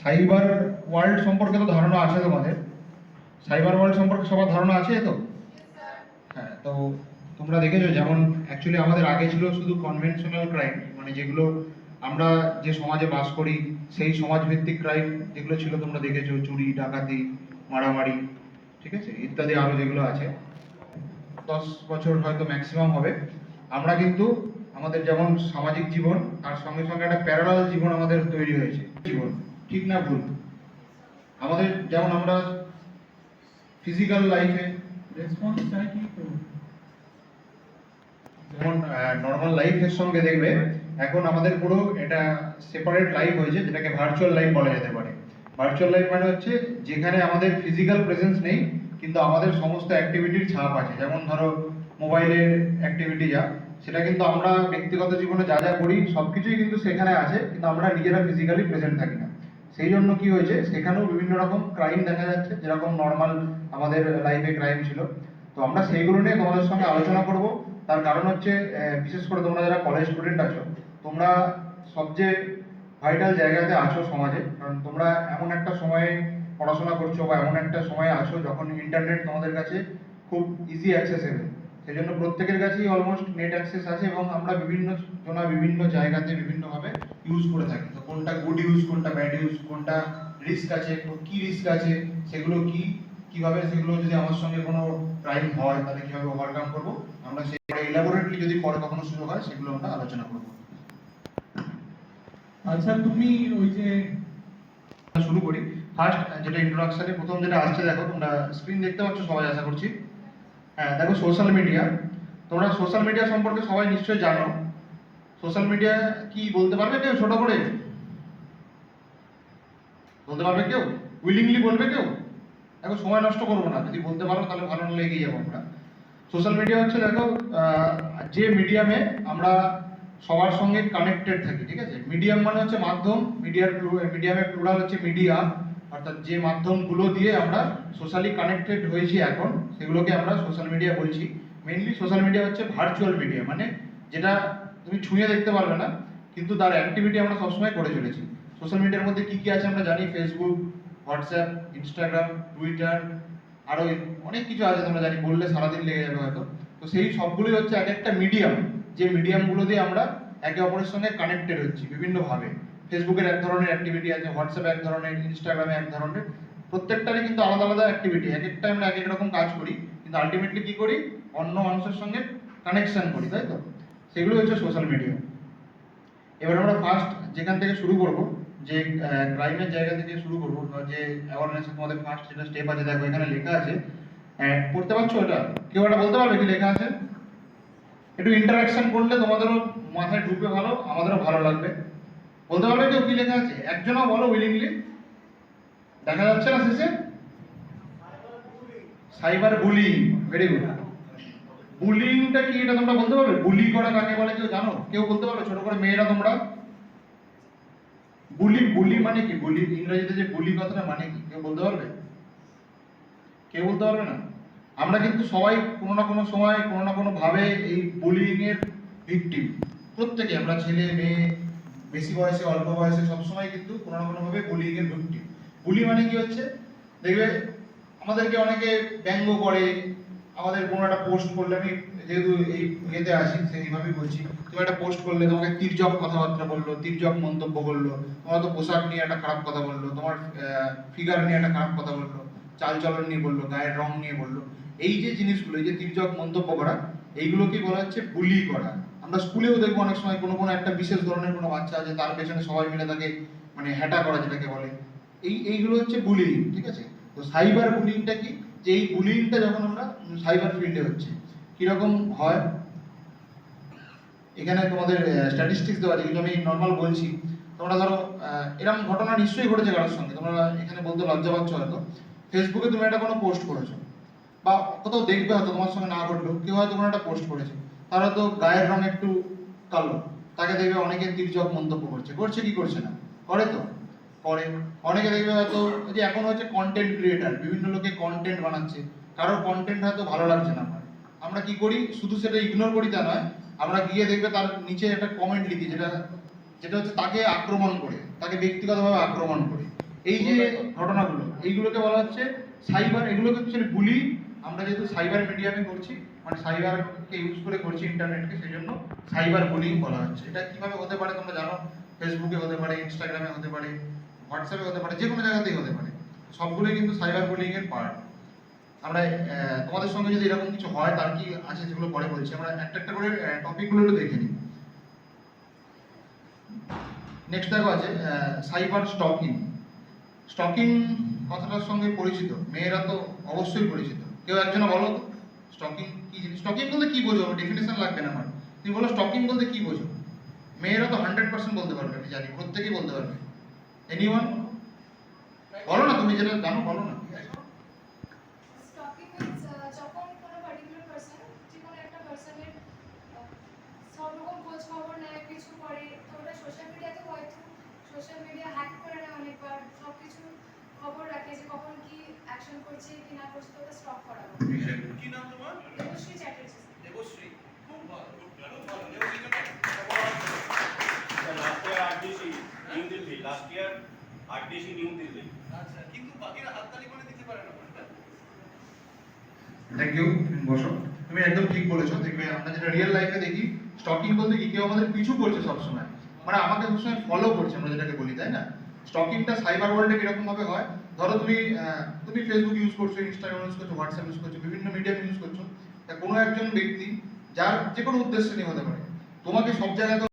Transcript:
Cyber world সম্পর্কে তো ধারণা আছে তোমাদের। সাইবার ওয়ার্ল্ড সম্পর্কে সবার ধারণা আছে তো? হ্যাঁ তো তোমরা দেখেছ যেমন অ্যাকচুয়ালি আমাদের আগে ছিল শুধু কনভেনশনাল ক্রাইম মানে যেগুলো আমরা যে সমাজে বাস করি, সেই সমাজভিত্তিক ক্রাইম যেগুলো ছিল তোমরা দেখেছ, চুরি, ডাকাতি, মারামারি, ঠিক আছে? ইত্যাদি আরও যেগুলো আছে। দশ বছর হয়তো ম্যাক্সিমাম হবে। আমরা কিন্তু আমাদের যেমন সামাজিক জীবন, তার সঙ্গে সঙ্গে একটা প্যারালাল জীবন আমাদের তৈরি হয়েছে। জীবন। ঠিক না ভুল। আমাদের যেমন আমরা ফিজিক্যাল লাইফে রেসপন্স চাই কি যেমন নর্মাল লাইফের সঙ্গে দেখবে, এখন আমাদের পুরো এটা সেপারেট লাইফ হয়েছে, যেটাকে ভার্চুয়াল লাইফ বলা যেতে পারে। ভার্চুয়াল লাইফ মানে হচ্ছে যেখানে আমাদের ফিজিক্যাল প্রেজেন্স নেই, কিন্তু আমাদের সমস্ত অ্যাক্টিভিটির ছাপ আছে। যেমন ধরো মোবাইলের অ্যাক্টিভিটি যা, সেটা কিন্তু আমরা ব্যক্তিগত জীবনে যা যা করি সব কিছুই কিন্তু সেখানে আছে, কিন্তু আমরা নিজেরা ফিজিক্যালি প্রেজেন্ট থাকি না। সেই জন্য কি হয়েছে, সেখানেও বিভিন্ন রকম ক্রাইম দেখা যাচ্ছে, যেরকম নর্মাল আমাদের লাইফে ক্রাইম ছিল। তো আমরা সেইগুলো নিয়ে তোমাদের সঙ্গে আলোচনা করব। তার কারণ হচ্ছে বিশেষ করে তোমরা যারা কলেজ স্টুডেন্ট আছো, তোমরা সবচেয়ে ভাইটাল জায়গাতে আছো সমাজে। কারণ তোমরা এমন একটা সময়ে পড়াশোনা করছ বা এমন একটা সময়ে আছো যখন ইন্টারনেট তোমাদের কাছে খুব ইজি অ্যাক্সেসেবল সেই জন্য প্রত্যেকের কাছেই অলমোস্ট নেট অ্যাক্সেস আছে এবং আমরা বিভিন্ন জনা বিভিন্ন জায়গাতে বিভিন্নভাবে ইউজ করে থাকি। তো কোনটা গুড ইউজ কোনটা ব্যাড ইউজ কোনটা রিস্ক আছে কো- কি রিস্ক আছে সেগুলো কি কীভাবে সেগুলো যদি আমার সঙ্গে কোনো ক্রাইম হয় তাহলে কীভাবে ওভারকাম করব? আমরা সেগুলো ইলাবোরেটলি যদি পরে কখনো সুযোগ হয় সেগুলো আমরা আলোচনা করব। আচ্ছা তুমি ওই যে শুরু করি। ফার্স্ট যেটা ইন্ট্রোডাকশনে প্রথম যেটা আসছে দেখো তোমরা স্ক্রিন দেখতে পাচ্ছ সবাই আশা করছি। হ্যাঁ দেখো সোশ্যাল মিডিয়া তোমরা সোশ্যাল মিডিয়া সম্পর্কে সবাই নিশ্চয়ই জানো। সোশ্যাল মিডিয়া কি বলতে পারবে কেউ? ছোট করে? বলতে পারবে কেউ? উইলিংলি বলবে কেউ? এখন সময় নষ্ট করব না। যদি বলতে পারো, তাহলে ভালো নাহলে এগিয়ে যাব আমরা। সোশ্যাল মিডিয়া হচ্ছে, দেখো যে মিডিয়ামে আমরা সবার সঙ্গে কানেক্টেড থাকি, ঠিক আছে? মিডিয়াম মানে হচ্ছে মাধ্যম মিডিয়ার মিডিয়ামের প্লুরাল হচ্ছে মিডিয়া অর্থাৎ যে মাধ্যমগুলো দিয়ে আমরা সোশ্যালি কানেক্টেড হয়েছি এখন, সেগুলোকে আমরা সোশ্যাল মিডিয়া বলছি। মেনলি সোশ্যাল মিডিয়া হচ্ছে ভার্চুয়াল মিডিয়া মানে যেটা তুমি ছুঁয়ে দেখতে পারবে না, কিন্তু তার অ্যাক্টিভিটি আমরা সবসময় করে চলেছি। সোশ্যাল মিডিয়ার মধ্যে কী কী আছে আমরা জানি ফেসবুক হোয়াটসঅ্যাপ ইনস্টাগ্রাম টুইটার আরও অনেক কিছু আছে তোমরা জানি, বললে সারাদিন লেগে যাবে হয়তো। তো সেই সবগুলোই হচ্ছে এক একটা মিডিয়াম যে মিডিয়ামগুলো দিয়ে আমরা একে অপরের সঙ্গে কানেক্টেড হচ্ছি বিভিন্নভাবে। ফেসবুকের এক ধরনের অ্যাক্টিভিটি আছে হোয়াটসঅ্যাপে এক ধরনের ইনস্টাগ্রামে এক ধরনের, প্রত্যেকটারই কিন্তু আলাদা আলাদা অ্যাক্টিভিটি এক একটা আমরা এক এক রকম কাজ করি, কিন্তু আলটিমেটলি কী করি? অন্য মানুষের সঙ্গে কানেকশন করি, তাই তো? সেগুলো হচ্ছে সোশ্যাল মিডিয়া এবার আমরা ফার্স্ট যেখান থেকে শুরু করব, যে ক্রাইমের জায়গা থেকে শুরু করব যে অ্যাওয়ারনেস তোমাদের ফার্স্ট যেটা স্টেপ আছে, দেখো এখানে লেখা আছে পড়তে পারছ এটা? কেউ এটা বলতে পারবে কি লেখা আছে? একটু ইন্টারাকশন করলে তোমাদেরও মাথায় ঢুকবে ভালো, আমাদেরও ভালো লাগবে। বলতে পারবে কেউ কি লেখা আছে? একজনও বলো উইলিংলি দেখা যাচ্ছে না শেষে? সাইবার বুলিং ভেরি গুড বুলিংটা কি এটা তোমরা বলতে পারবে? বুলি করা কাকে বলে কেউ জানো? কেউ বলতে পারবে? ছোট করে মেয়েরা তোমরা? বুলি বুলি মানে কি? বুলি, ইংরেজিতে যে বুলি কথাটা মানে কি? কেউ বলতে পারবে? কেউ বলতে পারবে না? আমরা কিন্তু সবাই কোনো না কোনো সময়, কোনো না কোনো ভাবে এই বুলিং এর ভিকটিম প্রত্যেকে, আমরা ছেলে, মেয়ে, বেশি বয়সে, অল্প বয়সে সবসময় কিন্তু কোনো না কোনো ভাবে বুলিং এর ভিকটিম বুলি মানে কি হচ্ছে? দেখবে, আমাদেরকে অনেকে ব্যঙ্গ করে আমাদের কোনো একটা পোস্ট করলে আমি যেহেতু এই ইয়েতে আছি, সেইভাবেই বলছি। তুমি একটা পোস্ট করলে, তোমাকে তির্যক কথাবার্তা বলল, তির্যক মন্তব্য করল, তোমার তো পোশাক নিয়ে একটা খারাপ কথা বলল, তোমার ফিগার নিয়ে একটা খারাপ কথা বলল, চালচলন নিয়ে বলল, গায়ের রং নিয়ে বলল। এই যে জিনিসগুলো, এই যে তির্যক মন্তব্য করা, এইগুলোকে বলা হচ্ছে বুলি করা। আমরা স্কুলেও দেখব অনেক সময় কোনো কোনো একটা বিশেষ ধরনের কোনো বাচ্চা আছে, তার পেছনে সবাই মিলে তাকে মানে হ্যাটা করা যেটাকে বলে। এই, এইগুলো হচ্ছে বুলিং ঠিক আছে? তো সাইবার বুলিংটা কি? যে এই বুলিংটা যখন আমরা সাইবার ফিল্ডে হচ্ছে, কীরকম হয়? এখানে তোমাদের স্ট্যাটিস্টিক্স দেওয়া কিন্তু আমি নর্মাল বলছি। তোমরা ধরো এরকম ঘটনা নিশ্চয়ই ঘটেছে কারোর সঙ্গে। তোমরা এখানে বলতে লজ্জা পাচ্ছ হয়তো। ফেসবুকে তুমি একটা কোনো পোস্ট করেছ। বা কোথাও দেখবে হয়তো তোমার সঙ্গে না ঘটলেও কেউ হয়তো কোনো একটা পোস্ট করেছে। তার হয়তো গায়ের রং একটু কালো। তাকে দেখবে অনেকে তির্যক মন্তব্য করছে। করছে কি করছে না? করে তো? করে। অনেকে দেখবে হয়তো যে এখন হচ্ছে কন্টেন্ট ক্রিয়েটার বিভিন্ন লোকে কন্টেন্ট বানাচ্ছে কারোর কন্টেন্ট হয়তো ভালো লাগছে না আমার। আমরা কি করি? শুধু সেটা ইগনোর করি তা নয় আমরা গিয়ে দেখবে তার নিচে একটা কমেন্ট লিখি যেটা যেটা হচ্ছে তাকে আক্রমণ করে তাকে ব্যক্তিগতভাবে আক্রমণ করে। এই যে ঘটনাগুলো এইগুলোকে বলা হচ্ছে সাইবার এগুলোকে হচ্ছে বুলি আমরা যেহেতু সাইবার মিডিয়ামে করছি মানে সাইবারকে ইউজ করে করছি ইন্টারনেটকে সেই জন্য সাইবার বুলিং বলা হচ্ছে। এটা কীভাবে হতে পারে তোমরা জানো? ফেসবুকে হতে পারে ইনস্টাগ্রামে হতে পারে হোয়াটসঅ্যাপে হতে পারে যে কোনো জায়গাতেই হতে পারে। সবগুলোই কিন্তু সাইবার বুলিং এর পার্ট আমরা তোমাদের সঙ্গে যদি এরকম কিছু হয়, তার কি আছে সেগুলো পরে বলছি। আমরা একটা একটা করে টপিকগুলো একটু দেখে নিই। নেক্সট দেখো আছে সাইবার স্টকিং স্টকিং কথাটার সঙ্গে পরিচিত। মেয়েরা তো অবশ্যই পরিচিত। কেউ একজন বলো তো স্টকিং কি জিনিস? স্টকিং বলতে কি বোঝো? ডেফিনেশন লাগবে না আমার। তুমি বলো স্টকিং বলতে কি বোঝো? মেয়েরা তো হান্ড্রেড পার্সেন্ট বলতে পারবে, আমি জানি। প্রত্যেকেই বলতে পারবে। এনিওয়ান বলো না তুমি যেটা জানো বলো না। স্টকিং মিন্স যখন কোনো পার্টিকুলার থ্যাংক ইউ বসো। তুমি একদম ঠিক বলেছ, দেখবে আমরা যেটা রিয়েল লাইফে দেখি স্টকিং বলতে কি, কেউ আমাদের পিছু করছে সবসময়। মানে আমাকে সবসময় ফলো করছে, আমরা যেটাকে বলি, তাই না? স্টকিংটা সাইবার ওয়ার্ল্ডে কীরকম ভাবে হয়? ধরো তুমি তুমি ফেসবুক ইউজ করছ ইনস্টাগ্রাম ইউজ করছ হোয়াটসঅ্যাপ ইউজ করছ, বিভিন্ন মিডিয়াম ইউজ করছ। তা কোনো একজন ব্যক্তি, যার যে কোনো উদ্দেশ্য নিয়ে হতে পারে, তোমাকে সব জায়গায়